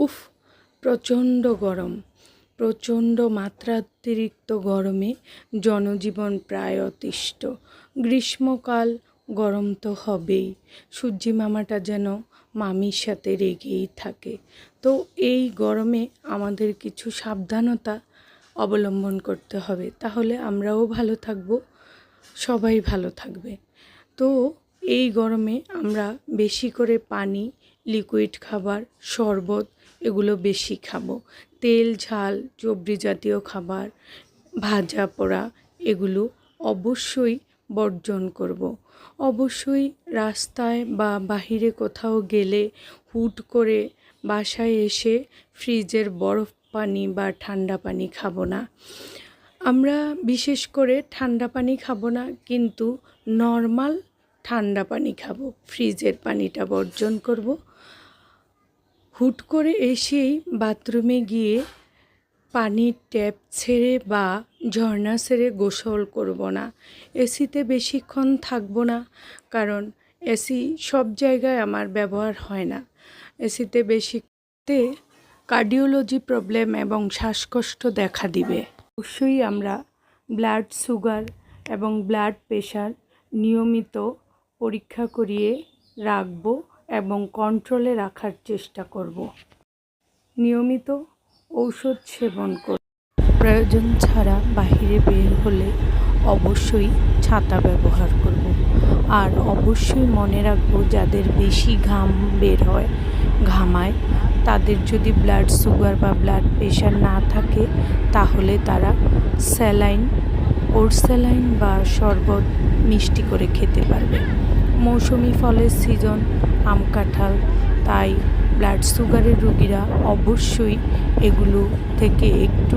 উফ, প্রচণ্ড গরম। প্রচণ্ড মাত্রাতিরিক্ত গরমে জনজীবন প্রায় অতিষ্ঠ। গ্রীষ্মকাল গরম তো হবেই। সূর্যি মামাটা যেন মামির সাথে রেগেই থাকে। তো এই গরমে আমাদের কিছু সাবধানতা অবলম্বন করতে হবে। তাহলে আমরাও ভালো থাকব, সবাই ভালো থাকবে। তো এই গরমে আমরা বেশি করে পানি লিকুইড খাবার, শরবত এগুলো বেশি খাব তেল, ঝাল চবড়ি জাতীয় খাবার, ভাজা, পোড়া এগুলো অবশ্যই বর্জন করব। অবশ্যই রাস্তায় বা বাহিরে কোথাও গেলে হুট করে বাসায় এসে ফ্রিজের বরফ পানি বা ঠান্ডা পানি খাব না আমরা বিশেষ করে ঠান্ডা পানি খাব না, কিন্তু নর্মাল ঠান্ডা পানি খাব, ফ্রিজের পানিটা বর্জন করব। হুট করে এসেই বাথরুমে গিয়ে পানির ট্যাপ ছেড়ে বা ঝর্ণা ছেড়ে গোসল করব না। এসিতে বেশিক্ষণ থাকব না, কারণ এসি সব জায়গায় আমার ব্যবহার হয় না। এসিতে বেশিতে কার্ডিওলজি প্রবলেম এবং শ্বাসকষ্ট দেখা দিবে। অবশ্যই আমরা ব্লাড সুগার এবং ব্লাড প্রেশার নিয়মিত পরীক্ষা করিয়ে রাখব এবং কন্ট্রোলে রাখার চেষ্টা করব। নিয়মিত ঔষধ সেবন করব প্রয়োজন ছাড়া বাইরে বের হলে অবশ্যই ছাতা ব্যবহার করব। আর অবশ্যই মনে রাখব যাদের বেশি ঘাম বের হয়, ঘামায়, তাদের যদি ব্লাড সুগার বা ব্লাড প্রেশার না থাকে, তাহলে তারা স্যালাইন ওর স্যালাইন বা শরবত মিষ্টি করে খেতে পারবে। মৌসুমি ফলের সিজন আম কাঁঠাল, তাই ব্লাড সুগারের রুগীরা অবশ্যই এগুলো থেকে একটু